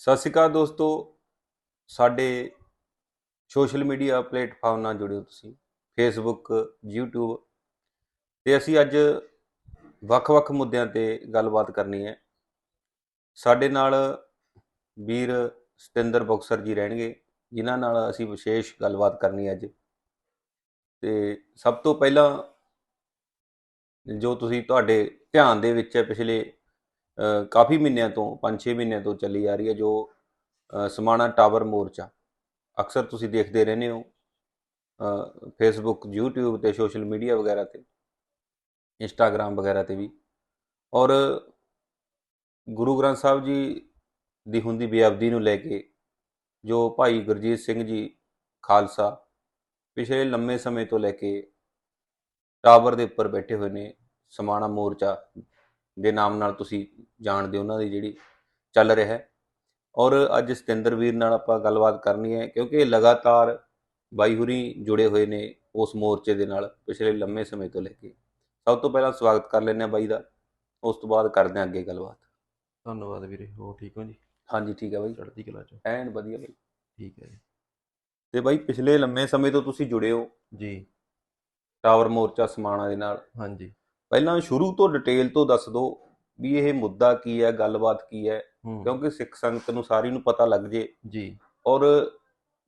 ਸਤਿ ਸ਼੍ਰੀ ਅਕਾਲ ਦੋਸਤੋ। ਸਾਡੇ ਸੋਸ਼ਲ ਮੀਡੀਆ ਪਲੇਟਫਾਰਮ ਨਾਲ ਜੁੜਿਓ ਤੁਸੀਂ ਫੇਸਬੁੱਕ YouTube ਤੇ ਅਸੀਂ ਅੱਜ ਵੱਖ-ਵੱਖ ਮੁੱਦਿਆਂ ਤੇ ਗੱਲਬਾਤ ਕਰਨੀ ਹੈ। ਸਾਡੇ ਨਾਲ ਵੀਰ ਸਤਿੰਦਰ ਬਕਸਰ ਜੀ ਰਹਿਣਗੇ, ਜਿਨ੍ਹਾਂ ਨਾਲ ਅਸੀਂ ਵਿਸ਼ੇਸ਼ ਗੱਲਬਾਤ ਕਰਨੀ ਹੈ ਅੱਜ। ਤੇ ਸਭ ਤੋਂ ਪਹਿਲਾਂ ਜੋ ਤੁਸੀਂ ਤੁਹਾਡੇ ਧਿਆਨ ਦੇ ਵਿੱਚ ਹੈ ਪਿਛਲੇ ਕਾਫੀ ਮਹੀਨਿਆਂ ਤੋਂ 5-6 ਮਹੀਨਿਆਂ ਤੋਂ ਚੱਲੀ ਆ ਰਹੀ ਹੈ ਜੋ ਸਮਾਣਾ ਟਾਵਰ ਮੋਰਚਾ। ਅਕਸਰ ਤੁਸੀਂ ਦੇਖਦੇ ਰਹਿੰਦੇ ਹੋ ਫੇਸਬੁੱਕ YouTube ਤੇ ਸੋਸ਼ਲ ਮੀਡੀਆ ਵਗੈਰਾ ਤੇ ਇੰਸਟਾਗ੍ਰam ਵਗੈਰਾ ਤੇ ਵੀ। ਔਰ ਗੁਰੂ ਗ੍ਰੰਥ ਸਾਹਿਬ ਜੀ ਦੀ ਹੁੰਦੀ ਬੇਅਬਦੀ ਨੂੰ ਲੈ ਕੇ, ਜੋ ਭਾਈ ਗੁਰਜੀਤ ਸਿੰਘ ਜੀ ਖਾਲਸਾ ਪਿਛਲੇ ਲੰਮੇ ਸਮੇਂ ਤੋਂ ਲੈ ਕੇ ਟਾਵਰ ਦੇ ਉੱਪਰ ਬੈਠੇ ਹੋਏ ਨੇ, ਸਮਾਣਾ ਮੋਰਚਾ ਦੇ ਨਾਮ ਨਾਲ ਤੁਸੀਂ ਜਾਣਦੇ ਹੋ ਉਹਨਾਂ ਦੀ ਜਿਹੜੀ ਚੱਲ ਰਿਹਾ ਹੈ। ਔਰ ਅੱਜ ਸਤਿੰਦਰ ਵੀਰ ਨਾਲ ਆਪਾਂ ਗੱਲਬਾਤ ਕਰਨੀ ਹੈ ਕਿਉਂਕਿ ਲਗਾਤਾਰ ਬਾਈ ਹੁਰੀ ਜੁੜੇ ਹੋਏ ਨੇ ਉਸ ਮੋਰਚੇ ਦੇ ਨਾਲ ਪਿਛਲੇ ਲੰਮੇ ਸਮੇਂ ਤੋਂ ਲੈ ਕੇ। ਸਭ ਤੋਂ ਪਹਿਲਾਂ ਸਵਾਗਤ ਕਰ ਲੈਂਦੇ ਹਾਂ ਬਾਈ ਦਾ। ਉਸ ਤੋਂ ਬਾਅਦ ਕਰਦੇ ਹਾਂ ਅੱਗੇ ਗੱਲਬਾਤ। ਧੰਨਵਾਦ ਵੀਰੇ ਹੋ ਠੀਕ ਹੋ ਜੀ? ਹਾਂਜੀ ਠੀਕ ਹੈ ਬਾਈ। ਚੜ੍ਹਦੀ ਕਲਾ ਚ। ਐਨ ਵਧੀਆ ਬਾਈ। ਠੀਕ ਹੈ ਜੀ। ਤੇ ਬਾਈ ਪਿਛਲੇ ਲੰਮੇ ਸਮੇਂ ਤੋਂ ਤੁਸੀਂ ਜੁੜੇ ਹੋ। ਜੀ। ਟਾਵਰ ਮੋਰਚਾ ਸਮਾਣਾ ਦੇ ਨਾਲ। ਹਾਂਜੀ। ਪਹਿਲਾਂ ਸ਼ੁਰੂ ਤੋਂ ਡਿਟੇਲ ਤੋਂ ਦੱਸ ਦਿਓ ਵੀ ਇਹ ਮੁੱਦਾ ਕੀ ਹੈ ਗੱਲਬਾਤ ਕੀ ਹੈ ਕਿਉਂਕਿ ਸਿੱਖ ਸੰਗਤ ਨੂੰ ਸਾਰੀ ਨੂੰ ਪਤਾ ਲੱਗ ਜੇ। ਜੀ। ਔਰ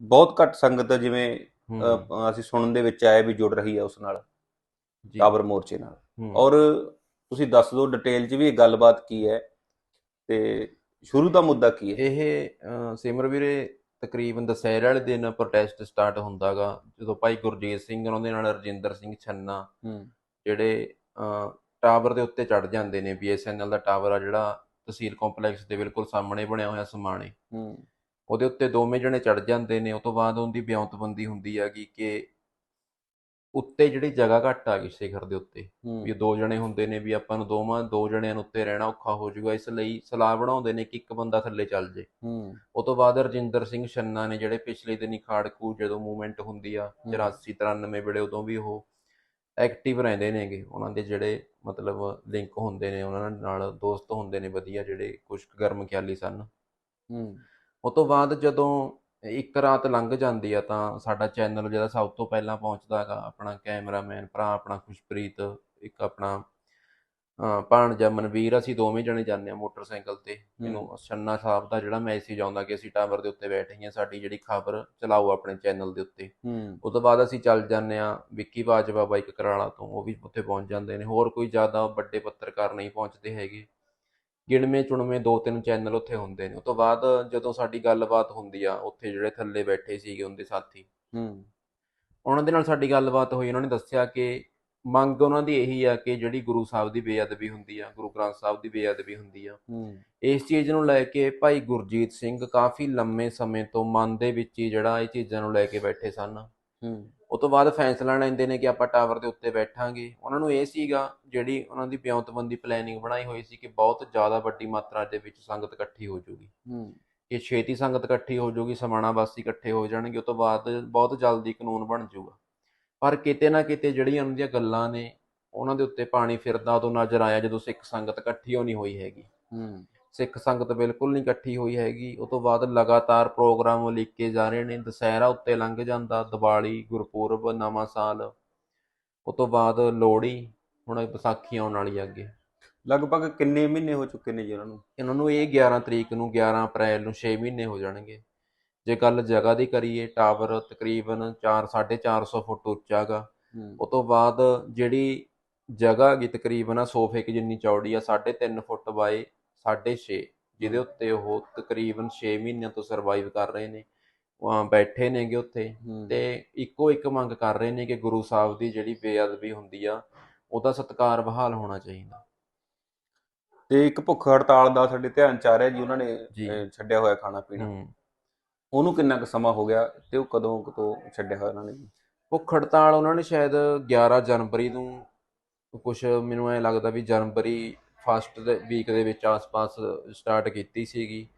ਬਹੁਤ ਘੱਟ ਸੰਗਤ ਜਿਵੇਂ ਅਸੀਂ ਸੁਣਨ ਦੇ ਵਿੱਚ ਆਇਆ ਵੀ ਜੁੜ ਰਹੀ ਹੈ ਉਸ ਨਾਲ ਜੀ। ਮੋਰਚੇ ਨਾਲ। ਔਰ ਤੁਸੀਂ ਦੱਸ ਦਿਓ ਡਿਟੇਲ 'ਚ ਵੀ ਇਹ ਗੱਲਬਾਤ ਕੀ ਹੈ ਤੇ ਸ਼ੁਰੂ ਦਾ ਮੁੱਦਾ ਕੀ ਹੈ? ਇਹ ਸਿਮਰ ਵੀਰੇ ਤਕਰੀਬਨ ਦੁਸਹਿਰੇ ਵਾਲੇ ਦਿਨ ਪ੍ਰੋਟੈਸਟ ਸਟਾਰਟ ਹੁੰਦਾਗਾ ਜਦੋਂ ਭਾਈ ਗੁਰਜੀਤ ਸਿੰਘ ਉਹਨਾਂ ਦੇ ਨਾਲ ਰਜਿੰਦਰ ਸਿੰਘ ਛੰਨਾ ਜਿਹੜੇ ਟਾਵਰ ਦੇ ਉੱਤੇ ਚੜ ਜਾਂਦੇ ਨੇ BSNL ਦਾ ਟਾਵਰ ਆ ਜਿਹੜਾ ਤਹਿਸੀਲ ਕੰਪਲੈਕਸ ਦੇ ਬਿਲਕੁਲ ਸਾਹਮਣੇ ਬਣਿਆ ਹੋਇਆ ਸਮਾਣੇ। ਹੂੰ। ਉਹਦੇ ਉੱਤੇ ਦੋਵੇਂ ਜਣੇ ਚੜ ਜਾਂਦੇ ਨੇ ਤੋਂ ਬਾਅਦ ਉਹਦੀ ਬਿਆਂਤਬੰਦੀ ਹੁੰਦੀ ਹੈਗੀ ਕਿ ਉੱਤੇ ਜਿਹੜੀ ਜਗ੍ਹਾ ਘੱਟ ਆ ਗਈ ਸਿਖਰ ਦੇ ਉੱਤੇ ਵੀ ਦੋ ਜਣੇ ਹੁੰਦੇ ਨੇ ਵੀ ਆਪਾਂ ਨੂੰ ਦੋਵਾਂ ਦੋ ਜਣਿਆਂ ਨੂੰ ਉੱਤੇ ਰਹਿਣਾ ਔਖਾ ਹੋ ਜਾਊਗਾ ਇਸ ਲਈ ਸਲਾਹ ਬਣਾਉਂਦੇ ਨੇ ਕਿ ਇੱਕ ਬੰਦਾ ਥੱਲੇ ਚੱਲ ਜੇ। ਹੂੰ। ਉਹ ਤੋਂ ਬਾਅਦ ਰਜਿੰਦਰ ਸਿੰਘ ਛੰਨਾ ਨੇ ਜਿਹੜੇ ਪਿਛਲੇ ਦਿਨੀ ਖਾੜਕੂ ਜਦੋਂ ਮੂਵਮੈਂਟ ਹੁੰਦੀ ਆ ਹੂੰ। 84 93 ਵੇਲੇ ਉਦੋਂ ਵੀ ਉਹ ਐਕਟਿਵ ਰਹਿੰਦੇ ਨੇਗੇ ਉਹਨਾਂ ਦੇ ਜਿਹੜੇ ਮਤਲਬ ਲਿੰਕ ਹੁੰਦੇ ਨੇ ਉਹਨਾਂ ਨਾਲ ਦੋਸਤ ਹੁੰਦੇ ਨੇ ਵਧੀਆ ਜਿਹੜੇ ਕੁਝ ਗਰਮ ਖਿਆਲੀ ਸਨ। ਹੂੰ। ਉਹ ਤੋਂ ਬਾਅਦ ਜਦੋਂ ਇੱਕ ਰਾਤ ਲੰਘ ਜਾਂਦੀ ਆ ਤਾਂ ਸਾਡਾ ਚੈਨਲ ਜਿਹੜਾ ਸਭ ਤੋਂ ਪਹਿਲਾਂ ਪਹੁੰਚਦਾ ਹੈਗਾ ਆਪਣਾ ਕੈਮਰਾਮੈਨ ਭਰਾ ਆਪਣਾ ਖੁਸ਼ਪ੍ਰੀਤ ਇੱਕ ਆਪਣਾ ਅਹ, ਭਾਣਜਾ ਮਨਵੀਰ ਅਸੀਂ ਦੋਵੇਂ ਜਣੇ ਜਾਂਦੇ ਆ ਮੋਟਰਸਾਈਕਲ ਤੇ। ਮੈਨੂੰ ਛੰਨਾ ਸਾਹਿਬ ਦਾ ਜਿਹੜਾ ਮੈਸੇਜ ਆਉਂਦਾ ਕਿ ਅਸੀਂ ਟਾਵਰ ਦੇ ਉੱਤੇ ਬੈਠੇ ਹਾਂ ਸਾਡੀ ਜਿਹੜੀ ਖਬਰ ਚਲਾਓ ਆਪਣੇ ਚੈਨਲ ਦੇ ਉੱਤੇ। ਹੂੰ। ਉਸ ਤੋਂ ਬਾਅਦ ਅਸੀਂ ਚੱਲ ਜਾਂਦੇ ਆ ਵਿੱਕੀ ਬਾਜਵਾ ਬਾਈਕ ਕਰਾਲਾ ਤੋਂ ਉਹ ਵੀ ਉੱਥੇ ਪਹੁੰਚ ਜਾਂਦੇ ਨੇ। ਹੋਰ ਕੋਈ ਜ਼ਿਆਦਾ ਵੱਡੇ ਪੱਤਰਕਾਰ ਨਹੀਂ ਪਹੁੰਚਦੇ ਹੈਗੇ। ਗਿਣਵੇਂ ਚੁਣਵੇਂ ਦੋ ਤਿੰਨ ਚੈਨਲ ਉੱਥੇ ਹੁੰਦੇ ਨੇ। ਉਸ ਤੋਂ ਬਾਅਦ ਜਦੋਂ ਸਾਡੀ ਗੱਲਬਾਤ ਹੁੰਦੀ ਆ ਉੱਥੇ ਜਿਹੜੇ ਥੱਲੇ ਬੈਠੇ ਸੀਗੇ ਉਹਦੇ ਸਾਥੀ। ਹੂੰ। ਉਹਨਾਂ ਦੇ ਨਾਲ ਸਾਡੀ ਗੱਲਬਾਤ ਹੋਈ ਉਹਨਾਂ ਨੇ ਦੱਸਿਆ ਕਿ ਮੰਗ ਉਹਨਾਂ ਦੀ ਇਹੀ ਆ ਕਿ ਜਿਹੜੀ ਗੁਰੂ ਸਾਹਿਬ ਦੀ ਬੇਅਦਬੀ ਹੁੰਦੀ ਆ ਗੁਰੂ ਗ੍ਰੰਥ ਸਾਹਿਬ ਦੀ ਬੇਅਦਬੀ ਹੁੰਦੀ ਆ। ਇਸ ਚੀਜ਼ ਨੂੰ ਲੈ ਕੇ ਭਾਈ ਗੁਰਜੀਤ ਸਿੰਘ ਕਾਫੀ ਲੰਮੇ ਸਮੇਂ ਤੋਂ ਮਨ ਦੇ ਵਿੱਚ ਹੀ ਜਿਹੜਾ ਇਹ ਚੀਜ਼ਾਂ ਨੂੰ ਲੈ ਕੇ ਬੈਠੇ ਸਨ। ਹੂੰ। ਉਸ ਤੋਂ ਬਾਅਦ ਫੈਸਲਾ ਲੈਂਦੇ ਨੇ ਕਿ ਆਪਾਂ ਟਾਵਰ ਦੇ ਉੱਤੇ ਬੈਠਾਂਗੇ। ਉਹਨਾਂ ਨੂੰ ਇਹ ਸੀਗਾ ਜਿਹੜੀ ਉਹਨਾਂ ਦੀ ਬਿਉਂਤਬੰਦੀ ਪਲੈਨਿੰਗ ਬਣਾਈ ਹੋਈ ਸੀ ਕਿ ਬਹੁਤ ਜ਼ਿਆਦਾ ਵੱਡੀ ਮਾਤਰਾ ਦੇ ਵਿੱਚ ਸੰਗਤ ਇਕੱਠੀ ਹੋ ਜੂਗੀ। ਹੂੰ। ਕਿ ਛੇਤੀ ਸੰਗਤ ਇਕੱਠੀ ਹੋ ਜੂਗੀ ਸਮਾਣਾ ਵਾਸੀ ਇਕੱਠੇ ਹੋ ਜਾਣਗੇ ਉਸ ਤੋਂ ਬਾਅਦ ਬਹੁਤ ਜਲਦੀ ਕਾਨੂੰਨ ਬਣ ਜਾਊਗਾ ਪਰ ਕਿਤੇ ਨਾ ਕਿਤੇ ਜਿਹੜੀਆਂ ਉਹਨਾਂ ਦੀਆਂ ਗੱਲਾਂ ਨੇ ਉਹਨਾਂ ਦੇ ਉੱਤੇ ਪਾਣੀ ਫਿਰਦਾ ਉਦੋਂ ਨਜ਼ਰ ਆਇਆ ਜਦੋਂ ਸਿੱਖ ਸੰਗਤ ਇਕੱਠੀ ਹੋਣੀ ਹੋਈ ਹੈਗੀ। ਹੂੰ। ਸਿੱਖ ਸੰਗਤ ਬਿਲਕੁਲ ਨਹੀਂ ਇਕੱਠੀ ਹੋਈ ਹੈਗੀ। ਉਸ ਤੋਂ ਬਾਅਦ ਲਗਾਤਾਰ ਪ੍ਰੋਗਰਾਮ ਲਿਖੇ ਜਾ ਰਹੇ ਨੇ। ਦੁਸਹਿਰਾ ਉੱਤੇ ਲੰਘ ਜਾਂਦਾ ਦੀਵਾਲੀ ਗੁਰਪੁਰਬ ਨਵਾਂ ਸਾਲ। ਉਸ ਤੋਂ ਬਾਅਦ ਲੋਹੜੀ ਹੁਣ ਵਿਸਾਖੀ ਆਉਣ ਵਾਲੀ ਆ ਅੱਗੇ। ਲਗਭਗ ਕਿੰਨੇ ਮਹੀਨੇ ਹੋ ਚੁੱਕੇ ਨੇ ਜੀ ਉਹਨਾਂ ਨੂੰ? ਇਹਨਾਂ ਨੂੰ ਇਹ 11 ਤਰੀਕ ਨੂੰ 11 ਅਪ੍ਰੈਲ ਨੂੰ 6 ਮਹੀਨੇ ਹੋ ਜਾਣਗੇ। ਜੇ ਗੱਲ ਜਗ੍ਹਾ ਦੀ ਕਰੀਏ ਟਾਵਰ ਤਕਰੀਬਨ 4 450 ਫੁੱਟ ਉੱਚਾ ਗਾ। ਉਸ ਤੋਂ ਬਾਅਦ ਜਿਹੜੀ ਜਗ੍ਹਾ ਹੈਗੀ ਤਕਰੀਬਨ ਆ ਸੋਫੇ ਕਿ ਜਿੰਨੀ ਚੌੜੀ ਆ 3.5 ਫੁੱਟ ਬਾਏ 6.5 ਜਿਹਦੇ ਉੱਤੇ ਉਹ ਤਕਰੀਬਨ 6 ਮਹੀਨਿਆਂ ਤੋਂ ਸਰਵਾਈਵ ਕਰ ਰਹੇ ਨੇ। ਅਹ ਬੈਠੇ ਨੇਗੇ ਉੱਥੇ ਤੇ ਇੱਕੋ ਇੱਕ ਮੰਗ ਕਰ ਰਹੇ ਨੇ ਕਿ ਗੁਰੂ ਸਾਹਿਬ ਦੀ ਜਿਹੜੀ ਬੇਅਦਬੀ ਹੁੰਦੀ ਆ ਉਹਦਾ ਸਤਿਕਾਰ ਬਹਾਲ ਹੋਣਾ ਚਾਹੀਦਾ। ਤੇ ਇੱਕ ਭੁੱਖ ਹੜਤਾਲ ਦਾ ਸਾਡੇ ਧਿਆਨ ਚ ਆ ਰਿਹਾ ਜੀ ਉਹਨਾਂ ਨੇ ਛੱਡਿਆ ਹੋਇਆ ਖਾਣਾ ਪੀਣਾ। ਉਹਨੂੰ ਕਿੰਨਾ ਕੁ ਸਮਾਂ ਹੋ ਗਿਆ ਤੇ ਉਹ ਕਦੋਂ ਕਦੋਂ ਛੱਡਿਆ ਹੋਇਆ ਉਹਨਾਂ ਨੇ? ਭੁੱਖ ਹੜਤਾਲ ਉਹਨਾਂ ਨੇ ਸ਼ਾਇਦ 11 ਜਨਵਰੀ ਨੂੰ ਕੁਝ ਮੈਨੂੰ ਐ ਲੱਗਦਾ ਵੀ ਜਨਵਰੀ ਫਸਟ ਦੇ ਵੀਕ ਦੇ ਵਿੱਚ ਆਸ-ਪਾਸ ਸਟਾਰਟ ਕੀਤੀ ਸੀਗੀ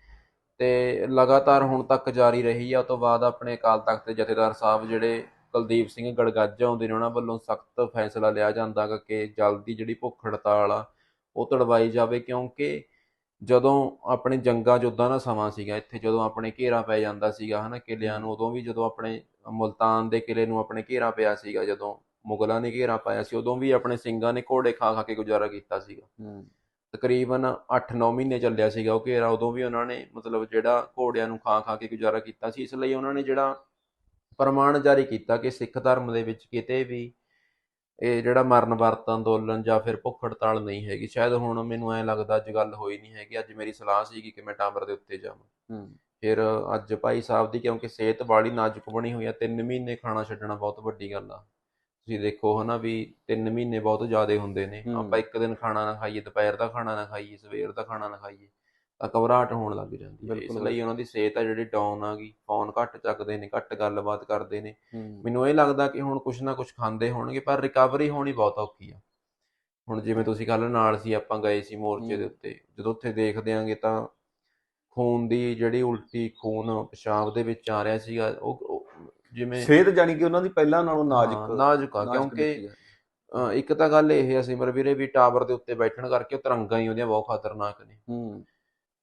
ਤੇ ਲਗਾਤਾਰ ਹੁਣ ਤੱਕ ਜਾਰੀ ਰਹੀ ਆ। ਉਸ ਤੋਂ ਬਾਅਦ ਆਪਣੇ ਅਕਾਲ ਤਖਤ ਦੇ ਜਥੇਦਾਰ ਸਾਹਿਬ ਜਿਹੜੇ ਕੁਲਦੀਪ ਸਿੰਘ ਗੜਗੱਜ ਆਉਂਦੇ ਨੇ, ਉਹਨਾਂ ਵੱਲੋਂ ਸਖਤ ਫੈਸਲਾ ਲਿਆ ਜਾਂਦਾ ਗਾ ਕਿ ਜਲਦੀ ਜਿਹੜੀ ਭੁੱਖ ਹੜਤਾਲ ਆ ਉਹ ਤੜਵਾਈ ਜਾਵੇ ਕਿਉਂਕਿ ਜਦੋਂ ਆਪਣੇ ਜੰਗਾਂ ਯੁੱਧਾਂ ਦਾ ਸਮਾਂ ਸੀਗਾ ਇੱਥੇ ਜਦੋਂ ਆਪਣੇ ਘੇਰਾ ਪੈ ਜਾਂਦਾ ਸੀਗਾ ਹਨਾ ਕਿਲਿਆਂ ਨੂੰ ਉਦੋਂ ਵੀ ਜਦੋਂ ਆਪਣੇ ਮੁਲਤਾਨ ਦੇ ਕਿਲੇ ਨੂੰ ਆਪਣੇ ਘੇਰਾ ਪਿਆ ਸੀਗਾ ਜਦੋਂ ਮੁਗਲਾਂ ਨੇ ਘੇਰਾ ਪਾਇਆ ਸੀ ਉਦੋਂ ਵੀ ਆਪਣੇ ਸਿੰਘਾਂ ਨੇ ਘੋੜੇ ਖਾ ਖਾ ਕੇ ਗੁਜ਼ਾਰਾ ਕੀਤਾ ਸੀਗਾ। ਤਕਰੀਬਨ 8-9 ਮਹੀਨੇ ਚੱਲਿਆ ਸੀਗਾ ਉਹ ਘੇਰਾ ਉਦੋਂ ਵੀ ਉਹਨਾਂ ਨੇ ਮਤਲਬ ਜਿਹੜਾ ਘੋੜਿਆਂ ਨੂੰ ਖਾ ਖਾ ਕੇ ਗੁਜ਼ਾਰਾ ਕੀਤਾ ਸੀ ਇਸ ਲਈ ਉਹਨਾਂ ਨੇ ਜਿਹੜਾ ਫਰਮਾਨ ਜਾਰੀ ਕੀਤਾ ਕਿ ਸਿੱਖ ਧਰਮ ਦੇ ਵਿੱਚ ਕਿਤੇ ਵੀ ਇਹ ਜਿਹੜਾ ਮਰਨ ਵਰਤ ਅੰਦੋਲਨ ਜਾਂ ਫਿਰ ਭੁੱਖ ਹੜਤਾਲ ਨਹੀਂ ਹੈਗੀ ਸ਼ਾਇਦ ਹੁਣ ਮੈਨੂੰ ਐ ਲੱਗਦਾ ਅੱਜ ਗੱਲ ਹੋਈ ਨਹੀਂ ਹੈਗੀ ਅੱਜ ਮੇਰੀ ਸਲਾਹ ਸੀਗੀ ਕਿ ਮੈਂ ਟਾਵਰ ਦੇ ਉੱਤੇ ਜਾਵਾਂ। ਫਿਰ ਅੱਜ ਭਾਈ ਸਾਹਿਬ ਦੀ ਕਿਉਂਕਿ ਸਿਹਤ ਬਾਲੀ ਨਾਜ਼ੁਕ ਬਣੀ ਹੋਈ ਆ 3 ਮਹੀਨੇ ਖਾਣਾ ਛੱਡਣਾ ਬਹੁਤ ਵੱਡੀ ਗੱਲ ਆ। ਤੁਸੀਂ ਦੇਖੋ ਹਨਾ ਵੀ 3 ਮਹੀਨੇ ਬਹੁਤ ਜ਼ਿਆਦੇ ਹੁੰਦੇ ਨੇ। ਆਪਾਂ ਇੱਕ ਦਿਨ ਖਾਣਾ ਨਾ ਖਾਈਏ ਦੁਪਹਿਰ ਦਾ ਖਾਣਾ ਨਾ ਖਾਈਏ ਸਵੇਰ ਦਾ ਖਾਣਾ ਨਾ ਖਾਈਏ। ਘਬਰਾਹਟ ਹੋਣ ਲੱਗ ਜਾਂਦੀ ਹੈ ਇਸ ਬਿਲਕੁਲ। ਲਈ ਉਹਨਾਂ ਦੀ ਸਿਹਤ ਆ ਜਿਹੜੀ ਡਾਊਨ ਆ ਗਈ ਫੋਨ ਘੱਟ ਚੱਕਦੇ ਨੇ ਘੱਟ ਗੱਲਬਾਤ ਕਰਦੇ ਨੇ ਹੂੰ ਮੈਨੂੰ ਇਹ ਲੱਗਦਾ ਕਿ ਹੁਣ ਕੁਛ ਨਾ ਕੁਛ ਖਾਂਦੇ ਹੋਣਗੇ ਪਰ ਰਿਕਵਰੀ ਹੋਣੀ ਬਹੁਤ ਔਖੀ ਆ ਹੁਣ ਜਿਵੇਂ ਤੁਸੀਂ ਕੱਲ ਨਾਲ ਸੀ ਆਪਾਂ ਗਏ ਸੀ ਮੋਰਚੇ ਦੇ ਹੂੰ। ਉੱਤੇ ਜਦੋਂ ਉੱਥੇ ਦੇਖਦੇ ਆਂਗੇ ਤਾਂ ਖੂਨ ਦੀ ਜਿਹੜੀ ਉਲਟੀ ਖੂਨ ਪਿਸ਼ਾਬ ਦੇ ਵਿੱਚ ਆ ਰਿਹਾ ਸੀਗਾ ਉਹ ਜਿਵੇਂ ਸਿਹਤ ਜਾਨੀ ਕਿ ਉਹਨਾਂ ਦੀ ਪਹਿਲਾਂ ਨਾਲੋਂ ਹਾਂ, ਨਾਜ਼ੁਕ ਨਾਜ਼ੁਕ ਆ ਕਿਉਂਕਿ ਹੈ। ਇੱਕ ਤਾਂ ਗੱਲ ਇਹ ਆ ਸਿਮਰ ਵੀਰੇ ਵੀ ਟਾਵਰ ਦੇ ਉੱਤੇ ਬੈਠਣ ਕਰਕੇ ਉਹ ਤਰੰਗਾਂ ਹੀ ਉਹਦੀਆਂ ਬਹੁਤ ਖਤਰਨਾਕ ਨੇ ਹੂੰ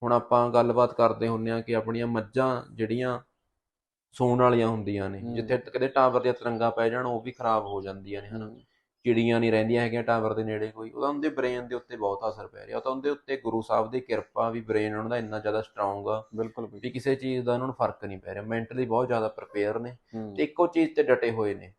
ਹੁਣ ਆਪਾਂ ਗੱਲਬਾਤ ਕਰਦੇ ਹੁੰਨੇ ਆ ਕਿ ਆਪਣੀਆਂ ਮੱਝਾਂ ਜਿਹੜੀਆਂ ਸੂਣ ਵਾਲੀਆਂ ਹੁੰਦੀਆਂ ਨੇ। ਜਿੱਥੇ ਕਦੇ ਟਾਵਰ ਦੀਆਂ ਤਰੰਗਾਂ ਪੈ ਜਾਣ ਉਹ ਵੀ ਖਰਾਬ ਹੋ ਜਾਂਦੀਆਂ ਨੇ ਹਨਾ? ਚਿੜੀਆਂ ਨਹੀਂ ਰਹਿੰਦੀਆਂ ਹੈਗੀਆਂ ਟਾਵਰ ਦੇ ਨੇੜੇ ਕੋਈ ਉਹਦਾ ਉਹਦੇ ਬ੍ਰੇਨ ਦੇ ਉੱਤੇ ਬਹੁਤ ਅਸਰ ਪੈ ਰਿਹਾ। ਤਾਂ ਉਹਦੇ ਉੱਤੇ ਗੁਰੂ ਸਾਹਿਬ ਦੀ ਕਿਰਪਾ ਵੀ ਬ੍ਰੇਨ ਉਹਨਾਂ ਦਾ ਇੰਨਾ ਜ਼ਿਆਦਾ ਸਟਰੋਂਗ ਆ ਬਿਲਕੁਲ ਵੀ ਕਿਸੇ ਚੀਜ਼ ਦਾ ਉਹਨਾਂ ਨੂੰ ਫ਼ਰਕ ਨਹੀਂ ਪੈ ਰਿਹਾ। ਮੈਂਟਲੀ ਬਹੁਤ ਜ਼ਿਆਦਾ ਪ੍ਰਪੇਅਰ ਨੇ ਤੇ ਇੱਕੋ ਚੀਜ਼ ਤੇ ਡਟੇ ਹੋਏ ਨੇ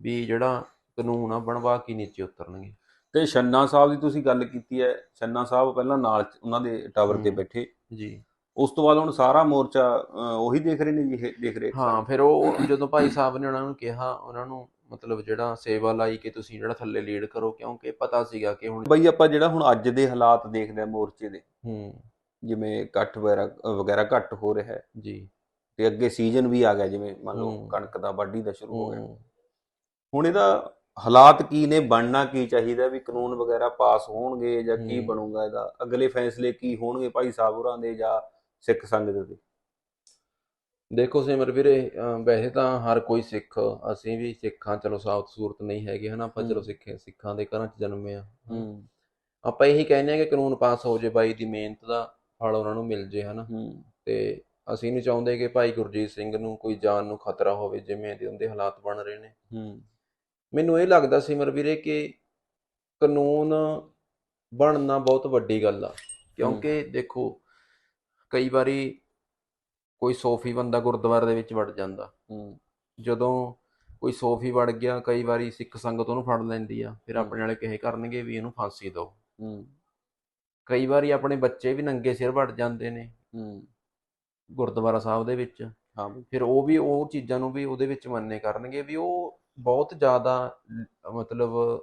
ਵੀ ਜਿਹੜਾ ਕਾਨੂੰਨ ਆ ਬਣਵਾ ਕੇ ਨੀਚੇ ਉਤਰਨਗੇ। ਤੇ ਛੰਨਾ ਸਾਹਿਬ ਦੀ ਤੁਸੀਂ ਗੱਲ ਕੀਤੀ ਹੈ ਛੰਨਾ ਸਾਹਿਬ ਪਹਿਲਾਂ ਨਾਲ ਉਹਨਾਂ ਦੇ ਟਾਵਰ ਤੇ। ਬੈਠੇ। ਜੀ। ਉਸ ਤੋਂ ਬਾਅਦ ਹੁਣ ਸਾਰਾ ਮੋਰਚਾ ਉਹੀ ਦੇਖ ਰਹੇ ਨੇ ਜੀ ਦੇਖ ਰਹੇ ਹਾਂ ਫਿਰ ਉਹ ਜਦੋਂ ਭਾਈ ਸਾਹਿਬ ਨੇ ਉਹਨਾਂ ਨੂੰ ਕਿਹਾ ਉਹਨਾਂ ਨੂੰ ਮਤਲਬ ਜਿਹੜਾ ਸੇਵਾ ਲਾਈ ਕਿ ਤੁਸੀਂ ਜਿਹੜਾ ਥੱਲੇ ਲੀਡ ਕਰੋ ਕਿਉਂਕਿ ਪਤਾ ਸੀਗਾ ਕਿ ਹੁਣ ਬਈ ਆਪਾਂ ਜਿਹੜਾ ਹੁਣ ਅੱਜ ਦੇ ਹਾਲਾਤ ਦੇਖਦੇ ਆ ਮੋਰਚੇ ਦੇ ਹੂੰ। ਜਿਵੇਂ ਇਕੱਠ ਵਗੈਰਾ ਵਗੈਰਾ ਘੱਟ ਹੋ ਰਿਹਾ ਹੈ। ਜੀ। ਤੇ ਅੱਗੇ ਸੀਜ਼ਨ ਵੀ ਆ ਗਿਆ ਜਿਵੇਂ ਮੰਨ ਲਓ। ਕਣਕ ਦਾ ਵਾਢੀ ਦਾ ਸ਼ੁਰੂ ਹੋ ਗਿਆ। ਹੁਣ ਇਹਦਾ ਹਾਲਾਤ ਕੀ ਨੇ ਬਣਨਾ ਕੀ ਚਾਹੀਦਾ ਵੀ ਕਾਨੂੰਨ ਵਗੈਰਾ ਪਾਸ ਹੋਣਗੇ ਜਾਂ ਕੀ। ਬਣੂਗਾ ਇਹਦਾ? ਅਗਲੇ ਫੈਸਲੇ ਕੀ ਹੋਣਗੇ ਭਾਈ ਸਾਹਿਬ ਹੋਰਾਂ ਦੇ ਜਾਂ ਸਿੱਖ ਸੰਗਤ ਦੇ? ਦੇਖੋ ਸਿਮਰ ਵੀਰੇ ਵੈਸੇ ਤਾਂ ਹਰ ਕੋਈ ਸਿੱਖ ਅਸੀਂ ਵੀ ਸਿੱਖਾਂ ਚਲੋ ਸਾਫਤ ਸੂਰਤ ਨਹੀਂ ਹੈਗੇ ਹਨਾ ਆਪਾਂ ਚਲੋ। ਸਿੱਖੇ ਸਿੱਖਾਂ ਦੇ ਘਰਾਂ 'ਚ ਜਨਮੇ ਆ ਹੂੰ। ਆਪਾਂ ਇਹੀ ਕਹਿੰਦੇ ਆ ਕਿ ਕਾਨੂੰਨ ਪਾਸ ਹੋ ਜੇ ਬਾਈ ਦੀ ਮਿਹਨਤ ਦਾ ਫਲ ਉਹਨਾਂ ਨੂੰ ਮਿਲ ਜੇ ਹਨਾ। ਤੇ ਅਸੀਂ ਨਹੀਂ ਚਾਹੁੰਦੇ ਕਿ ਭਾਈ ਗੁਰਜੀਤ ਸਿੰਘ ਨੂੰ ਕੋਈ ਜਾਨ ਨੂੰ ਖਤਰਾ ਹੋਵੇ ਜਿਵੇਂ ਦੇ ਉਹਦੇ ਹਾਲਾਤ ਬਣ ਰਹੇ ਨੇ। ਹੂੰ। ਮੈਨੂੰ ਇਹ ਲੱਗਦਾ ਸਿਮਰ ਵੀਰੇ ਕਿ ਕਾਨੂੰਨ ਬਣਨਾ ਬਹੁਤ ਵੱਡੀ ਗੱਲ ਆ। ਕਿਉਂਕਿ ਦੇਖੋ ਕਈ ਵਾਰੀ ਕੋਈ ਸੋਫੀ ਬੰਦਾ ਗੁਰਦੁਆਰੇ ਦੇ ਵਿੱਚ ਵੜ ਜਾਂਦਾ। ਜਦੋਂ ਕੋਈ ਸੋਫੀ ਵੜ ਗਿਆ ਕਈ ਵਾਰੀ ਸਿੱਖ ਸੰਗਤ ਉਹਨੂੰ ਫੜ ਲੈਂਦੀ ਆ ਫਿਰ। ਆਪਣੇ ਵਾਲੇ ਕਹੇ ਕਰਨਗੇ ਵੀ ਇਹਨੂੰ ਫਾਂਸੀ ਦਿਓ। ਹੂੰ। ਕਈ ਵਾਰੀ ਆਪਣੇ ਬੱਚੇ ਵੀ ਨੰਗੇ ਸਿਰ ਵੜ ਜਾਂਦੇ ਨੇ। ਹੂੰ। ਗੁਰਦੁਆਰਾ ਸਾਹਿਬ ਦੇ ਵਿੱਚ। ਹਾਂ। ਫਿਰ ਉਹ ਵੀ ਉਹ ਚੀਜ਼ਾਂ ਨੂੰ ਵੀ ਉਹਦੇ ਵਿੱਚ ਮੰਨੇ ਕਰਨਗੇ ਵੀ ਉਹ ਬਹੁਤ ਜ਼ਿਆਦਾ ਮਤਲਬ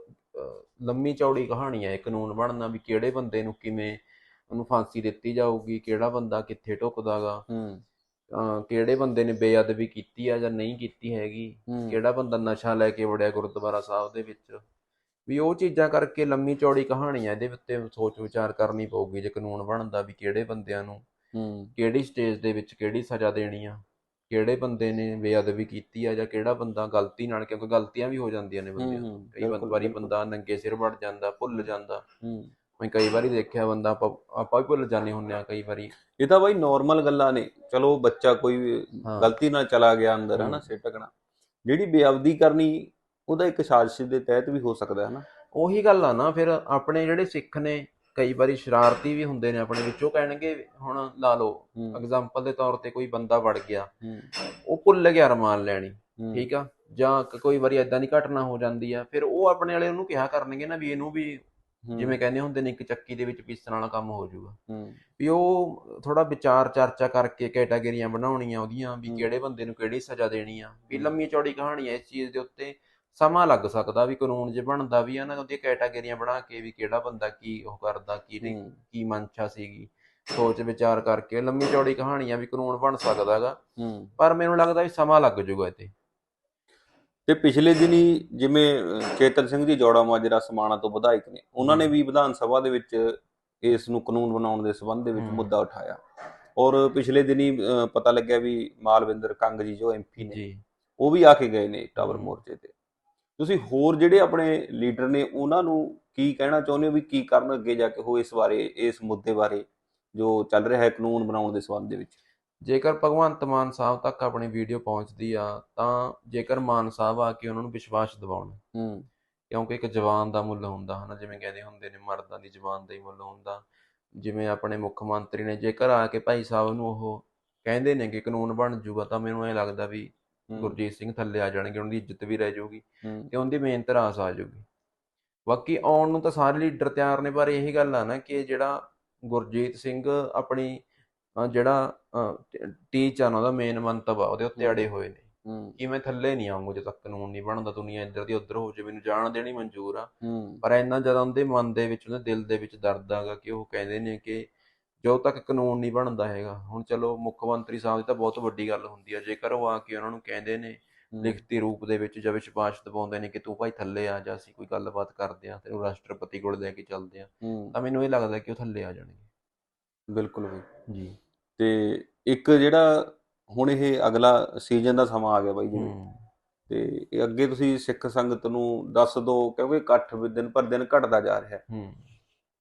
ਲੰਮੀ ਚੌੜੀ ਕਹਾਣੀ ਹੈ ਕਾਨੂੰਨ ਬਣਨਾ ਵੀ ਕਿਹੜੇ ਬੰਦੇ ਨੂੰ ਕਿਵੇਂ ਉਹਨੂੰ ਫਾਂਸੀ ਦਿੱਤੀ ਜਾਊਗੀ ਕਿਹੜਾ ਬੰਦਾ ਕਿੱਥੇ ਢੁਕਦਾਗਾ। ਹੂੰ। ਕਿਹੜੇ ਬੰਦੇ ਨੇ ਬੇਅਦਬੀ ਕੀਤੀ ਆ ਜਾਂ ਨਹੀਂ ਕੀਤੀ ਹੈਗੀ ਕਿਹੜਾ ਬੰਦਾ ਨਸ਼ਾ ਲੈ ਕੇ ਵੜਿਆ ਗੁਰਦੁਆਰਾ ਸਾਹਿਬ ਦੇ ਵਿੱਚ। ਵੀ ਉਹ ਚੀਜ਼ਾਂ ਕਰਕੇ ਲੰਮੀ ਚੌੜੀ ਕਹਾਣੀ ਹੈ ਇਹਦੇ ਉੱਤੇ ਸੋਚ ਵਿਚਾਰ ਕਰਨੀ ਪਊਗੀ ਜੇ ਕਾਨੂੰਨ ਬਣਦਾ ਵੀ ਕਿਹੜੇ ਬੰਦਿਆਂ ਨੂੰ ਹੂੰ। ਕਿਹੜੀ ਸਟੇਜ ਦੇ ਵਿੱਚ ਕਿਹੜੀ ਸਜ਼ਾ ਦੇਣੀ ਆ। ਕਿਹੜੇ ਬੰਦੇ ਨੇ ਬੇਅਦਬੀ ਕੀਤੀ ਆ ਜਾਂ ਕਿਹੜਾ ਬੰਦਾ ਗਲਤੀ ਨਾਲ ਕਿਉਂਕਿ ਗਲਤੀਆਂ ਵੀ ਹੋ ਜਾਂਦੀਆਂ ਨੇ ਬੰਦਿਆਂ ਤੋਂ ਕਈ ਵਾਰ- ਬਿਲਕੁਲ, ਵਾਰੀ ਬਿਲਕੁਲ। ਬੰਦਾ ਨੰਗੇ ਸਿਰ ਵੜ ਜਾਂਦਾ ਭੁੱਲ ਜਾਂਦਾ। ਹੂੰ। ਮੈਂ ਕਈ ਵਾਰੀ ਦੇਖਿਆ ਬੰਦਾ ਆਪਾਂ ਆਪਾਂ ਵੀ ਭੁੱਲ ਜਾਂਦੇ ਹੁੰਨੇ ਆ ਕਈ ਵਾਰੀ। ਇਹ ਤਾਂ ਬਾਈ ਨਾਰਮਲ ਗੱਲਾਂ ਨੇ। ਚਲੋ ਬੱਚਾ ਕੋਈ ਵੀ ਹਾਂ। ਗਲਤੀ ਨਾਲ ਚਲਾ ਗਿਆ ਅੰਦਰ। ਹਨਾ ਸਿਰ ਟਕਣਾ ਜਿਹੜੀ ਬੇਅਬਦੀ ਕਰਨੀ ਉਹਦਾ ਇੱਕ ਸਾਜ਼ਿਸ਼ ਦੇ ਤਹਿਤ ਵੀ ਹੋ ਸਕਦਾ ਹੈ ਨਾ ਉਹੀ ਗੱਲ ਆ ਨਾ ਫਿਰ ਆਪਣੇ ਜਿਹੜੇ ਸਿੱਖ ਨੇ ਕਈ ਵਾਰੀ ਸ਼ਰਾਰਤੀ ਵੀ ਹੁੰਦੇ ਨੇ ਆਪਣੇ ਵਿੱਚ ਉਹ ਕਹਿਣਗੇ ਹੁਣ ਲਾ ਲਓ ਐਗਜ਼ਾਮਪਲ ਦੇ ਤੌਰ ਤੇ ਕੋਈ ਬੰਦਾ ਵੜ ਗਿਆ ਉਹ ਭੁੱਲ ਗਿਆ ਰਮਾਨ ਲੈਣੀ ਠੀਕ ਆ? ਜਾਂ ਕੋਈ ਵਾਰੀ ਐਦਾਂ ਦੀ ਘਟਨਾ ਹੋ ਜਾਂਦੀ ਆ ਫਿਰ ਉਹ ਆਪਣੇ ਵਾਲੇ ਉਹਨੂੰ ਕਿਹਾ ਕਰਨਗੇ ਨਾ ਵੀ ਇਹਨੂੰ ਵੀ ਜਿਵੇਂ ਕਹਿੰਦੇ ਹੁੰਦੇ ਨੇ ਇੱਕ ਚੱਕੀ ਦੇ ਵਿੱਚ ਪੀਸਣ ਵਾਲਾ ਕੰਮ ਹੋ ਜਾਊਗਾ। ਵੀ ਉਹ ਥੋੜਾ ਵਿਚਾਰ ਚਰਚਾ ਕਰਕੇ ਕੈਟਾਗਰੀਆਂ ਬਣਾਉਣੀਆਂ ਉਹਦੀਆਂ ਵੀ। ਕਿਹੜੇ ਬੰਦੇ ਨੂੰ ਕਿਹੜੀ ਸਜ਼ਾ ਦੇਣੀ ਆ ਵੀ। ਲੰਮੀ ਚੌੜੀ ਕਹਾਣੀ ਹੈ ਇਸ ਚੀਜ਼ ਦੇ ਉੱਤੇ ਸਮਾਂ ਲੱਗ ਸਕਦਾ ਵੀ ਕਾਨੂੰਨ ਜੇ ਬਣਦਾ ਵੀ ਆ ਨਾ ਉਹਦੀਆਂ ਕੈਟਾਗਰੀਆਂ ਬਣਾ ਕੇ ਵੀ ਕਿਹੜਾ ਬੰਦਾ ਕੀ ਉਹ ਕਰਦਾ ਕੀ ਨਹੀਂ ਕੀ ਮਨਸ਼ਾ ਸੀਗੀ। ਸੋਚ ਵਿਚਾਰ ਕਰਕੇ ਲੰਮੀ ਚੌੜੀ ਕਹਾਣੀ ਆ ਵੀ ਕਾਨੂੰਨ ਬਣ ਸਕਦਾਗਾ ਪਰ ਮੈਨੂੰ ਲੱਗਦਾ ਵੀ ਸਮਾਂ ਲੱਗ ਜਾਊਗਾ ਇਹ ਤੇ ਪਿਛਲੇ ਦਿਨੀ ਜਿਵੇਂ ਚੇਤਨ ਸਿੰਘ ਜੀ ਜੋੜਾ ਮਾਜਰਾ ਸਮਾਣਾ ਤੋਂ ਵਿਧਾਇਕ ਨੇ ਉਹਨਾਂ ਨੇ। ਵੀ ਵਿਧਾਨ ਸਭਾ ਦੇ ਵਿੱਚ ਇਸ ਨੂੰ ਕਾਨੂੰਨ ਬਣਾਉਣ ਦੇ ਸੰਬੰਧ ਦੇ ਵਿੱਚ। ਮੁੱਦਾ ਉਠਾਇਆ। ਔਰ ਪਿਛਲੇ ਦਿਨੀ ਪਤਾ ਲੱਗਿਆ ਵੀ ਮਾਲਵਿੰਦਰ ਕੰਗ ਜੀ ਜੋ ਐਮਪੀ ਨੇ ਉਹ ਵੀ ਆ ਕੇ ਗਏ ਨੇ ਟਾਵਰ। ਮੋਰਚੇ ਤੇ। ਤੁਸੀਂ ਹੋਰ ਜਿਹੜੇ ਆਪਣੇ ਲੀਡਰ ਨੇ ਉਹਨਾਂ ਨੂੰ ਕੀ ਕਹਿਣਾ ਚਾਹੁੰਦੇ ਹੋ ਵੀ ਕੀ ਕਰਨ ਅੱਗੇ ਜਾ ਕੇ ਉਹ ਇਸ ਬਾਰੇ ਇਸ ਮੁੱਦੇ ਬਾਰੇ ਜੋ ਚੱਲ ਰਿਹਾ ਹੈ ਕਾਨੂੰਨ ਬਣਾਉਣ ਦੇ ਸੰਬੰਧ ਦੇ ਵਿੱਚ? ਜੇਕਰ ਭਗਵੰਤ ਮਾਨ ਸਾਹਿਬ ਤੱਕ ਆਪਣੀ ਵੀਡੀਓ ਪਹੁੰਚਦੀ ਆ ਤਾਂ ਜੇਕਰ ਮਾਨ ਸਾਹਿਬ ਆ ਕੇ ਉਹਨਾਂ ਨੂੰ ਵਿਸ਼ਵਾਸ ਦਿਵਾਉਣ। ਹੂੰ। ਕਿਉਂਕਿ ਇੱਕ ਜਵਾਨ ਦਾ ਮੁੱਲ ਹੁੰਦਾ ਹਨਾ? ਜਿਵੇਂ ਕਹਿੰਦੇ ਹੁੰਦੇ ਨੇ ਮਰਦਾਂ ਦੀ ਜਵਾਨ ਦਾ ਹੀ ਮੁੱਲ ਹੁੰਦਾ। ਜਿਵੇਂ ਆਪਣੇ ਮੁੱਖ ਮੰਤਰੀ ਨੇ ਜੇਕਰ ਆ ਕੇ ਭਾਈ ਸਾਹਿਬ ਨੂੰ ਉਹ ਕਹਿੰਦੇ ਨੇ ਕਿ ਕਾਨੂੰਨ ਬਣ ਜੂਗਾ ਤਾਂ ਮੈਨੂੰ ਇਹ ਲੱਗਦਾ ਵੀ ਹੂੰ, ਗੁਰਜੀਤ ਸਿੰਘ ਥੱਲੇ ਆ ਜਾਣਗੇ ਉਹਨਾਂ ਦੀ ਇੱਜ਼ਤ ਵੀ ਰਹਿ ਜਾਊਗੀ ਤੇ ਉਹਦੀ ਮਿਹਨਤ ਰਾਸ ਆ ਜਾਊਗੀ। ਬਾਕੀ ਆਉਣ ਨੂੰ ਤਾਂ ਸਾਰੇ ਲੀਡਰ ਤਿਆਰ ਨੇ ਪਰ ਇਹੀ ਗੱਲ ਆ ਨਾ ਕਿ ਜਿਹੜਾ ਗੁਰਜੀਤ ਸਿੰਘ ਆਪਣੀ ਜਿਹੜਾ ਟੀਚ ਆ ਨਾ ਉਹਦਾ ਮੇਨ ਮੰਤਵ ਆ ਉਹਦੇ ਉੱਤੇ। ਅੜੇ ਹੋਏ ਨੇ। ਕਿ ਮੈਂ ਥੱਲੇ ਨਹੀਂ ਆਉਂਗਾ ਜਦੋਂ ਤੱਕ ਕਾਨੂੰਨ ਨਹੀਂ ਬਣਦਾ ਦੁਨੀਆ ਇੱਧਰ ਦੀ ਉੱਧਰ ਹੋ ਜਾਵੇ ਮੈਨੂੰ ਜਾਣ ਦੇਣੀ ਮਨਜ਼ੂਰ ਆ। ਪਰ ਇੰਨਾ ਜ਼ਿਆਦਾ ਉਹਦੇ ਮਨ ਦੇ ਵਿੱਚ ਉਹਦੇ ਦਿਲ ਦੇ ਵਿੱਚ ਦਰਦ ਆਗਾ ਕਿ ਉਹ ਕਹਿੰਦੇ ਨੇ ਕਿ ਜਦੋਂ ਤੱਕ ਕਾਨੂੰਨ ਨਹੀਂ ਬਣਦਾ ਹੈਗਾ ਹੁਣ ਚਲੋ ਮੁੱਖ ਮੰਤਰੀ ਸਾਹਿਬ ਦੀ ਤਾਂ ਬਹੁਤ ਵੱਡੀ ਗੱਲ ਹੁੰਦੀ ਆ ਜੇਕਰ ਉਹ ਆ ਕੇ ਉਹਨਾਂ ਨੂੰ ਕਹਿੰਦੇ ਨੇ ਹੂੰ, ਲਿਖਤੀ ਰੂਪ ਦੇ ਵਿੱਚ ਜਾਂ ਵਿਸ਼ਵਾਸ ਦਿਵਾਉਂਦੇ ਨੇ ਕਿ ਤੂੰ ਭਾਈ ਥੱਲੇ ਆ ਜਾ ਅਸੀਂ ਕੋਈ ਗੱਲਬਾਤ ਕਰਦੇ ਆ ਤੈਨੂੰ ਰਾਸ਼ਟਰਪਤੀ ਕੋਲ ਲੈ ਕੇ ਚੱਲਦੇ ਆ ਹੂੰ, ਤਾਂ ਮੈਨੂੰ ਇਹ ਲੱਗਦਾ ਕਿ ਉਹ ਥੱਲੇ ਆ ਜਾਣਗੇ। ਬਿਲਕੁਲ ਜੀ। ਤੇ ਇੱਕ ਜਿਹੜਾ ਹੁਣ ਇਹ ਅਗਲਾ ਸੀਜ਼ਨ ਦਾ ਸਮਾਂ ਆ ਗਿਆ ਬਾਈ ਹੂੰ। ਤੇ ਇਹ ਅੱਗੇ ਤੁਸੀਂ ਸਿੱਖ ਸੰਗਤ ਨੂੰ ਦੱਸ ਦਿਓ ਕਿਉਂਕਿ ਇਕੱਠ ਦਿਨ ਪਰ ਦਿਨ ਘਟਦਾ ਜਾ ਰਿਹਾ। ਹੈ।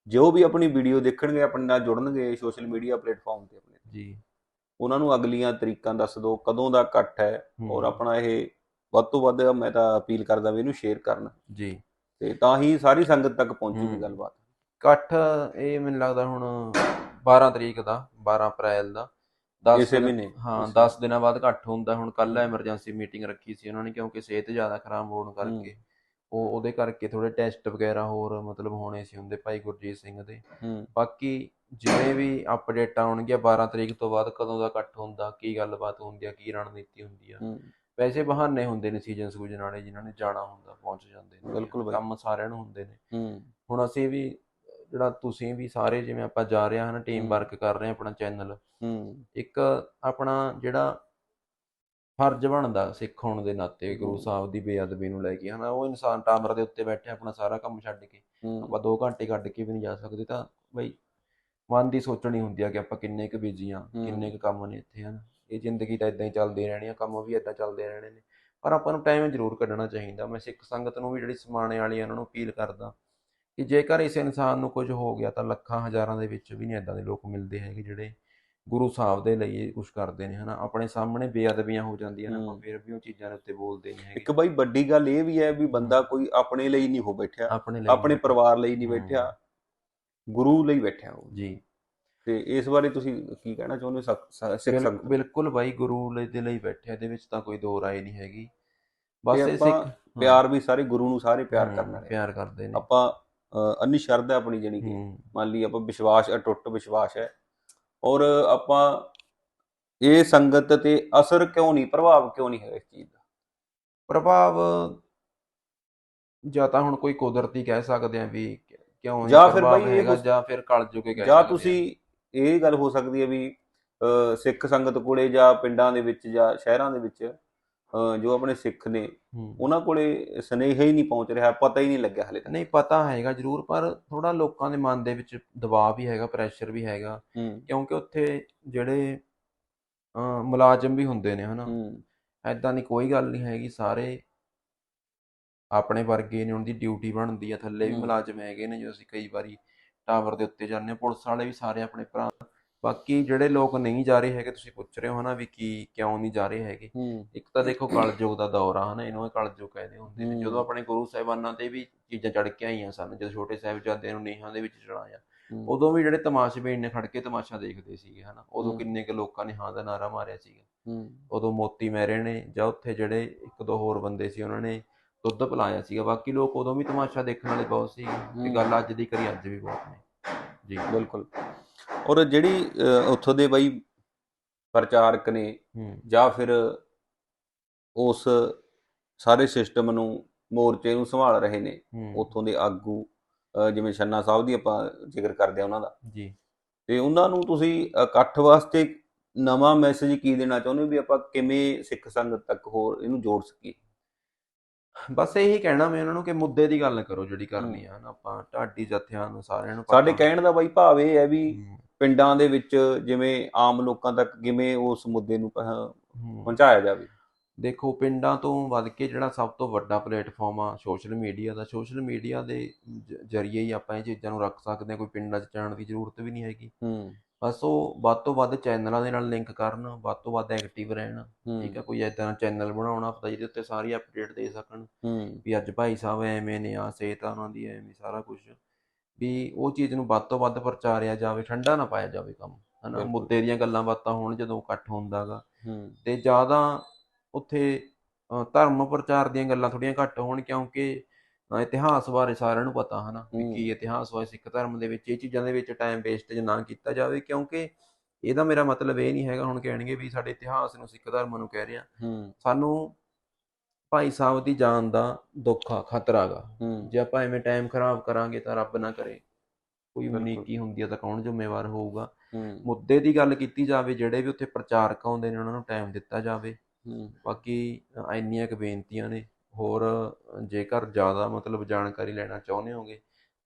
ਜੋ ਵੀ ਆਪਣੀ ਵੀਡੀਓ ਦੇਖਣਗੇ ਆਪਣੇ ਨਾਲ ਜੁੜਨਗੇ ਸੋਸ਼ਲ ਮੀਡੀਆ ਪਲੇਟਫਾਰਮ ਤੇ ਆਪਣੇ ਜੀ। ਉਹਨਾਂ ਨੂੰ ਅਗਲੀਆਂ ਤਰੀਕਾਂ ਦੱਸ ਦਿਓ ਕਦੋਂ ਦਾ ਇਕੱਠ ਹੈ ਔਰ ਆਪਣਾ ਇਹ ਵੱਧ ਤੋਂ ਵੱਧ ਮੈਂ ਤਾਂ ਅਪੀਲ ਕਰਦਾ ਵੀ ਇਹਨੂੰ ਸ਼ੇਅਰ ਕਰਨ। ਜੀ। ਤੇ ਤਾਂ ਹੀ ਸਾਰੀ ਸੰਗਤ ਤੱਕ ਪਹੁੰਚੂਗੀ। ਗੱਲਬਾਤ। ਇਕੱਠ ਇਹ ਮੈਨੂੰ ਲੱਗਦਾ ਹੁਣ 12 ਤਰੀਕ ਦਾ 12 ਅਪ੍ਰੈਲ ਦਾ। 10 ਇਸੇ ਮਹੀਨੇ। ਹਾਂ ਇਸੇ- 10 ਦਿਨਾਂ ਬਾਅਦ ਇਕੱਠ ਹੁੰਦਾ। ਹੁਣ ਕੱਲ ਐਮਰਜੈਂਸੀ ਮੀਟਿੰਗ ਰੱਖੀ ਸੀ ਉਹਨਾਂ ਨੇ ਕਿਉਂਕਿ ਸਿਹਤ ਜ਼ਿਆਦਾ ਖਰਾਬ ਹੋਣ ਕਰਕੇ। ਉਹ ਉਹਦੇ ਕਰਕੇ ਥੋੜੇ ਟੈਸਟ ਵਗੈਰਾ ਹੋਰ ਮਤਲਬ ਹੋਣੇ ਸੀ ਹੁੰਦੇ ਭਾਈ ਗੁਰਜੀਤ ਸਿੰਘ ਦੇ। ਹੂੰ। ਬਾਕੀ ਜਿਵੇਂ ਵੀ ਅਪਡੇਟ ਆਉਣਗੀਆਂ 12 ਤਰੀਕ ਤੋਂ ਬਾਅਦ ਕਦੋਂ ਦਾ ਇਕੱਠ ਹੁੰਦਾ ਕੀ ਗੱਲਬਾਤ ਹੁੰਦੀ ਆ ਕੀ ਰਣਨੀਤੀ ਹੁੰਦੀ ਆ। ਹੂੰ। ਵੈਸੇ ਬਹਾਨੇ ਹੁੰਦੇ ਨੇ ਸੀਜ਼ਨ ਸੂਜਨ ਵਾਲੇ ਜਿਨ੍ਹਾਂ ਨੇ ਜਾਣਾ ਹੁੰਦਾ ਪਹੁੰਚ ਜਾਂਦੇ ਨੇ। ਬਿਲਕੁਲ ਬਾਈ। ਕੰਮ ਸਾਰਿਆਂ ਨੂੰ ਹੁੰਦੇ ਨੇ। ਹੂੰ। ਹੁਣ ਅਸੀਂ ਵੀ ਜਿਹੜਾ ਤੁਸੀਂ ਵੀ ਸਾਰੇ ਜਿਵੇਂ ਆਪਾਂ ਜਾ ਰਹੇ ਹਾਂ ਟੀਮ ਹੂੰ। ਵਰਕ ਕਰ ਰਹੇ ਹਾਂ ਆਪਣਾ ਚੈਨਲ ਹੂੰ। ਇੱਕ ਆਪਣਾ ਜਿਹੜਾ ਫਰਜ਼ ਬਣਦਾ ਸਿੱਖ ਹੋਣ ਦੇ ਨਾਤੇ ਗੁਰੂ। ਸਾਹਿਬ ਦੀ ਬੇਅਦਬੀ ਨੂੰ ਲੈ ਕੇ ਹਨਾ ਉਹ ਇਨਸਾਨ ਟਾਮਰ ਦੇ ਉੱਤੇ ਬੈਠੇ ਆਪਣਾ ਸਾਰਾ ਕੰਮ ਛੱਡ ਕੇ ਆਪਾਂ 2 ਘੰਟੇ ਕੱਢ ਕੇ ਵੀ ਨਹੀਂ ਜਾ ਸਕਦੇ ਤਾਂ ਬਈ ਮਨ ਦੀ ਸੋਚਣੀ ਹੁੰਦੀ ਆ ਕਿ ਆਪਾਂ ਕਿੰਨੇ ਕੁ ਬਿਜ਼ੀ ਆ। ਕਿੰਨੇ ਕੁ ਕੰਮ ਨੇ ਇੱਥੇ ਹਨ ਇਹ ਜ਼ਿੰਦਗੀ ਤਾਂ ਇਦਾਂ ਹੀ ਚੱਲਦੀ ਰਹਿਣੀ ਆ ਕੰਮ ਵੀ ਇਦਾਂ ਚੱਲਦੇ ਰਹਿਣੇ ਨੇ ਪਰ ਆਪਾਂ ਨੂੰ ਟਾਈਮ ਜ਼ਰੂਰ ਕੱਢਣਾ ਚਾਹੀਦਾ ਮੈਂ ਸਿੱਖ ਸੰਗਤ ਨੂੰ ਵੀ ਜਿਹੜੀ ਸਮਾਣੇ ਵਾਲੀ ਉਹਨਾਂ ਨੂੰ ਅਪੀਲ ਕਰਦਾ ਕਿ ਜੇਕਰ ਇਸ ਇਨਸਾਨ ਨੂੰ ਕੁਝ ਹੋ ਗਿਆ ਤਾਂ ਲੱਖਾਂ ਹਜ਼ਾਰਾਂ ਦੇ ਵਿੱਚ ਵੀ ਨਹੀਂ ਇਦਾਂ ਦੇ ਲੋਕ ਮਿਲਦੇ ਹੈਗੇ ਜਿਹੜੇ ਗੁਰੂ ਸਾਹਿਬ ਦੇ ਲਈ ਕੁਝ ਕਰਦੇ ਨੇ ਹਨਾ? ਆਪਣੇ ਸਾਹਮਣੇ ਬੇਅਦਬੀਆਂ ਹੋ ਜਾਂਦੀਆਂ ਨੇ ਆਪਾਂ। ਫਿਰ ਵੀ ਉਹ ਚੀਜ਼ਾਂ ਦੇ ਉੱਤੇ ਬੋਲਦੇ ਨਹੀਂ ਇੱਕ ਹੈਗੇ ਬਾਈ ਵੱਡੀ ਗੱਲ ਇਹ ਵੀ ਹੈ ਵੀ ਬੰਦਾ ਕੋਈ ਆਪਣੇ ਲਈ ਨਹੀਂ ਹੋ ਬੈਠਿਆ ਆਪਣੇ ਪਰਿਵਾਰ ਲਈ ਨਹੀਂ। ਬੈਠਿਆ ਗੁਰੂ ਲਈ ਬੈਠਿਆ ਉਹ। ਜੀ। ਤੇ ਇਸ ਬਾਰੇ ਤੁਸੀਂ ਕੀ ਕਹਿਣਾ ਚਾਹੁੰਦੇ ਹੋ? ਸਖ- ਸੰਗਤ? ਬਿਲਕੁਲ ਬਾਈ ਗੁਰੂ ਲਈ ਦੇ ਲਈ ਬੈਠੇ ਆ, ਇਹਦੇ ਵਿੱਚ ਤਾਂ ਕੋਈ ਦੋ ਰਾਏ ਨਹੀਂ ਹੈਗੀ। ਬਸ ਇਹ ਸਿੱਖ ਪਿਆਰ ਵੀ ਸਾਰੇ ਗੁਰੂ ਨੂੰ ਸਾਰੇ ਪਿਆਰ ਕਰਨ ਵਾਲੇ। ਪਿਆਰ ਕਰਦੇ ਨੇ। ਆਪਾਂ ਅੰਨੀ ਸ਼ਰਧਾ ਆਪਣੀ ਜਾਣੀ ਕਿ ਮੰਨ ਲਈ ਆਪਾਂ ਵਿਸ਼ਵਾਸ ਅਟੁੱਟ ਵਿਸ਼ਵਾਸ ਹੈ। ਔਰ ਆਪਾਂ ਇਹ ਸੰਗਤ ਤੇ ਅਸਰ ਕਿਉਂ ਨਹੀਂ ਪ੍ਰਭਾਵ ਕਿਉਂ ਨਹੀਂ ਹੈ ਇਸ ਚੀਜ਼ ਦਾ ਪ੍ਰਭਾਵ ਜਾਂ ਤਾਂ ਹੁਣ ਕੋਈ ਕੁਦਰਤੀ ਕਹਿ ਸਕਦੇ ਆ ਵੀ ਕਿਉਂ ਜਾਂ ਫਿਰ ਬਾਈ ਇਹ ਜਾਂ ਫਿਰ ਕਲਯੁਗੇ ਕਹਿ ਜਾਂ। ਤੁਸੀਂ ਇਹ ਗੱਲ ਹੋ ਸਕਦੀ ਹੈ ਵੀ ਸਿੱਖ ਸੰਗਤ ਕੋਲੇ ਜਾਂ ਪਿੰਡਾਂ ਦੇ ਵਿੱਚ ਜਾਂ ਸ਼ਹਿਰਾਂ ਦੇ ਵਿੱਚ ਜੋ ਆਪਣੇ ਸਿੱਖ ਨੇ। ਉਹਨਾਂ ਕੋਲੇ ਸੁਨੇਹਾ ਹੀ ਨਹੀਂ ਪਹੁੰਚ ਰਿਹਾ ਪਤਾ ਹੀ ਨਹੀਂ ਲੱਗਿਆ ਹਲੇ ਤੱਕ। ਨਹੀਂ ਪਤਾ ਹੈਗਾ ਜ਼ਰੂਰ ਪਰ ਥੋੜਾ ਲੋਕਾਂ ਦੇ ਮਨ ਦੇ ਵਿੱਚ ਦਬਾਅ ਵੀ ਹੈਗਾ ਪ੍ਰੈਸ਼ਰ ਵੀ ਹੈਗਾ। ਕਿਉਂਕਿ ਉੱਥੇ ਜਿਹੜੇ ਮੁਲਾਜ਼ਮ ਵੀ ਹੁੰਦੇ ਨੇ ਹਨਾ। ਐਦਾਂ ਦੀ ਕੋਈ ਗੱਲ ਨਹੀਂ ਹੈਗੀ ਸਾਰੇ ਆਪਣੇ ਵਰਗੇ ਨੇ ਉਹਨਾਂ ਦੀ ਡਿਊਟੀ ਬਣਦੀ ਆ। ਥੱਲੇ ਵੀ। ਮੁਲਾਜ਼ਮ ਹੈਗੇ ਨੇ ਜੋ ਅਸੀਂ ਕਈ ਵਾਰੀ ਟਾਵਰ ਦੇ ਉੱਤੇ ਜਾਂਦੇ ਹਾਂ ਪੁਲਿਸ ਵਾਲੇ ਵੀ ਸਾਰੇ ਆਪਣੇ ਭਰਾ ਬਾਕੀ ਜਿਹੜੇ ਲੋਕ ਨਹੀਂ ਜਾ ਰਹੇ ਹੈਗੇ ਤੁਸੀਂ ਪੁੱਛ ਰਹੇ ਹੋ ਹਨਾ ਵੀ ਕੀ ਕਿਉਂ ਨਹੀਂ ਜਾ ਰਹੇ ਹੈਗੇ। ਇੱਕ ਤਾਂ ਦੇਖੋ ਕਲਯੁਗ ਦਾ ਦੌਰ ਆ ਹਨਾ ਇਹਨੂੰ ਇਹ ਕਲਯੁਗ ਕਹਿੰਦੇ ਹੁੰਦੇ ਨੇ। ਜਦੋਂ ਆਪਣੇ ਗੁਰੂ ਸਾਹਿਬਾਨਾਂ ਤੇ ਵੀ ਚੀਜ਼ਾਂ ਚੜ ਕੇ ਆਈਆਂ ਸਨ ਜਦੋਂ ਛੋਟੇ ਸਾਹਿਬਜ਼ਾਦਿਆਂ ਨੂੰ ਨੀਹਾਂ ਦੇ ਵਿੱਚ ਚੜਾਇਆ। ਉਦੋਂ ਵੀ ਜਿਹੜੇ ਤਮਾਸ਼ਬੀਨ ਨੇ ਖੜ ਕੇ ਤਮਾਸ਼ਾ ਦੇਖਦੇ ਸੀਗੇ ਹਨਾ। ਉਦੋਂ। ਕਿੰਨੇ ਕੁ ਲੋਕਾਂ ਨੇ ਹਾਂ ਦਾ ਨਾਰਾ ਮਾਰਿਆ ਸੀਗਾ। ਉਦੋਂ ਮੋਤੀ ਮਹਿਰੇ ਨੇ ਜਾਂ ਉੱਥੇ ਜਿਹੜੇ ਇੱਕ ਦੋ ਹੋਰ ਬੰਦੇ ਸੀ ਉਹਨਾਂ ਨੇ ਦੁੱਧ ਪਿਲਾਇਆ ਸੀਗਾ। ਬਾਕੀ ਲੋਕ ਉਦੋਂ ਵੀ ਤਮਾਸ਼ਾ ਦੇਖਣ ਵਾਲੇ ਬਹੁਤ ਸੀ ਤੇ ਹੂੰ। ਗੱਲ ਅੱਜ ਦੀ ਕਰੀ ਅੱਜ ਵੀ ਬਹੁਤ ਨੇ। ਜੀ। ਬਿਲਕੁਲ। ਔਰ ਜਿਹੜੀ ਉੱਥੋਂ ਦੇ ਬਾਈ ਪ੍ਰਚਾਰਕ ਨੇ ਜਾਂ ਫਿਰ ਉਸ ਸਾਰੇ ਸਿਸਟਮ ਨੂੰ ਮੋਰਚੇ ਨੂੰ ਸੰਭਾਲ ਰਹੇ ਨੇ ਉੱਥੋਂ ਦੇ ਆਗੂ ਜਿਵੇਂ ਛੰਨਾ ਸਾਹਿਬ ਦੀ ਆਪਾਂ ਜ਼ਿਕਰ ਕਰਦੇ ਆ ਉਹਨਾਂ ਦਾ। ਜੀ। ਤੇ ਉਹਨਾਂ ਨੂੰ ਤੁਸੀਂ ਇਕੱਠ ਵਾਸਤੇ ਨਵਾਂ ਮੈਸੇਜ ਕੀ ਦੇਣਾ ਚਾਹੁੰਦੇ ਹੋ ਵੀ ਆਪਾਂ ਕਿਵੇਂ ਸਿੱਖ ਸੰਗਤ ਤੱਕ ਹੋਰ ਇਹਨੂੰ ਜੋੜ ਸਕੀਏ? ਬਸ ਇਹੀ ਕਹਿਣਾ ਮੈਂ ਉਹਨਾਂ ਨੂੰ ਕਿ ਮੁੱਦੇ ਦੀ ਗੱਲ ਕਰੋ ਜਿਹੜੀ ਕਰਨੀ ਆ ਨਾ ਆਪਾਂ ਢਾਡੀ ਜਥਿਆਂ ਨੂੰ ਸਾਰਿਆਂ ਨੂੰ ਸਾਡੇ ਕਹਿਣ ਦਾ ਬਾਈ ਭਾਵ ਇਹ ਹੈ ਵੀ ਪਿੰਡਾਂ ਦੇ ਵਿੱਚ ਜਿਵੇਂ ਆਮ ਲੋਕਾਂ ਤੱਕ ਕਿਵੇਂ ਉਸ ਮੁੱਦੇ ਨੂੰ। ਪਹੁੰਚਾਇਆ ਜਾਵੇ? ਦੇਖੋ ਪਿੰਡਾਂ ਤੋਂ ਵੱਧ ਕੇ ਜਿਹੜਾ ਸਭ ਤੋਂ ਵੱਡਾ ਪਲੇਟਫਾਰਮ ਆ ਸੋਸ਼ਲ ਮੀਡੀਆ ਦਾ ਸੋਸ਼ਲ ਮੀਡੀਆ ਦੇ ਜ਼ਰੀਏ ਹੀ ਆਪਾਂ ਇਹ ਚੀਜ਼ਾਂ ਨੂੰ ਰੱਖ ਸਕਦੇ ਹਾਂ ਕੋਈ ਪਿੰਡਾਂ 'ਚ ਜਾਣ ਦੀ ਜ਼ਰੂਰਤ ਵੀ ਨਹੀਂ ਹੈਗੀ। ਹੂੰ। ਬਸ ਉਹ ਵੱਧ ਤੋਂ ਵੱਧ ਚੈਨਲਾਂ ਦੇ ਨਾਲ ਲਿੰਕ ਕਰਨ ਵੱਧ ਤੋਂ ਵੱਧ ਐਕਟਿਵ ਰਹਿਣ ਠੀਕ ਹੈ ਕੋਈ ਏਦਾਂ ਦਾ ਚੈਨਲ ਬਣਾਉਣਾ ਪਤਾ ਜਿਹਦੇ ਉੱਤੇ ਸਾਰੀ ਅਪਡੇਟ ਦੇ ਸਕਣ ਹੂੰ। ਵੀ ਅੱਜ ਭਾਈ ਸਾਹਿਬ ਐਵੇਂ ਨੇ ਆ ਸਿਹਤ ਉਹਨਾਂ ਦੀ ਐਵੇਂ ਸਾਰਾ ਕੁਝ ਵੀ ਉਹ ਚੀਜ਼ ਨੂੰ ਵੱਧ ਤੋਂ ਵੱਧ ਪ੍ਰਚਾਰਿਆ ਜਾਵੇ ਠੰਡਾ ਨਾ ਪਾਇਆ ਜਾਵੇ ਕੰਮ ਹਨਾ। ਮੁੱਦੇ ਦੀਆਂ ਗੱਲਾਂ ਬਾਤਾਂ ਹੋਣ ਜਦੋਂ ਇਕੱਠ ਹੁੰਦਾਗਾ। ਤੇ ਜ਼ਿਆਦਾ ਉੱਥੇ ਧਰਮ ਪ੍ਰਚਾਰ ਦੀਆਂ ਗੱਲਾਂ ਥੋੜੀਆਂ ਘੱਟ ਹੋਣ ਕਿਉਂਕਿ ਇਤਿਹਾਸ ਬਾਰੇ ਸਾਰਿਆਂ ਨੂੰ ਪਤਾ ਹਨਾ। ਕੀ ਇਤਿਹਾਸ ਹੋਇਆ ਸਿੱਖ ਧਰਮ ਦੇ ਵਿੱਚ ਇਹ ਚੀਜ਼ਾਂ ਦੇ ਵਿੱਚ ਟਾਈਮ ਵੇਸਟੇਜ ਨਾ ਕੀਤਾ ਜਾਵੇ ਕਿਉਂਕਿ ਇਹਦਾ ਮੇਰਾ ਮਤਲਬ ਇਹ ਨਹੀਂ ਹੈਗਾ ਹੁਣ ਕਹਿਣਗੇ ਵੀ ਸਾਡੇ ਇਤਿਹਾਸ ਨੂੰ ਸਿੱਖ ਧਰਮ ਨੂੰ ਕਹਿ ਰਿਹਾ। ਸਾਨੂੰ ਭਾਈ ਸਾਹਿਬ ਦੀ ਜਾਨ ਦਾ ਦੁੱਖ ਆ ਖਤਰਾ ਗਾ। ਹੂੰ। ਜੇ ਆਪਾਂ ਐਵੇਂ ਟਾਈਮ ਖਰਾਬ ਕਰਾਂਗੇ ਤਾਂ ਰੱਬ ਨਾ ਕਰੇ। ਕੋਈ। ਉਨੀਕੀ ਹੁੰਦੀ ਆ ਤਾਂ ਕੌਣ ਜ਼ਿੰਮੇਵਾਰ ਹੋਊਗਾ? ਮੁੱਦੇ ਦੀ ਗੱਲ ਕੀਤੀ ਜਾਵੇ ਜਿਹੜੇ ਵੀ ਉੱਥੇ ਪ੍ਰਚਾਰਕ ਆਉਂਦੇ ਨੇ ਉਹਨਾਂ ਨੂੰ ਟਾਈਮ ਦਿੱਤਾ ਜਾਵੇ। ਬਾਕੀ ਅ, ਇੰਨੀਆਂ ਕੁ ਬੇਨਤੀਆਂ ਨੇ। ਹੋਰ ਜੇਕਰ ਜ਼ਿਆਦਾ ਮਤਲਬ ਜਾਣਕਾਰੀ ਲੈਣਾ ਚਾਹੁੰਦੇ ਹੋਗੇ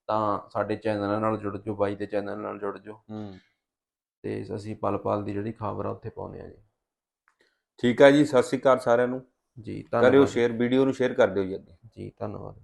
ਤਾਂ ਸਾਡੇ ਚੈਨਲ ਨਾਲ ਜੁੜ ਜਾਓ ਬਾਈ ਦੇ ਚੈਨਲ ਨਾਲ ਜੁੜ ਜਾਓ। ਤੇ ਅਸੀਂ ਪਲ ਪਲ ਦੀ ਜਿਹੜੀ ਖਬਰ ਆ ਉੱਥੇ ਪਾਉਂਦੇ ਆ ਜੀ। ਠੀਕ ਹੈ ਜੀ ਸਤਿ ਸ਼੍ਰੀ ਅਕਾਲ ਸਾਰਿਆਂ ਨੂੰ। ਜੀ ਕਰਿਓ ਧੰਨਵਾਦ। ਸ਼ੇਅਰ ਵੀਡੀਓ ਨੂੰ ਸ਼ੇਅਰ ਕਰ ਦਿਓ ਜੀ ਅੱਗੇ। ਜੀ ਧੰਨਵਾਦ।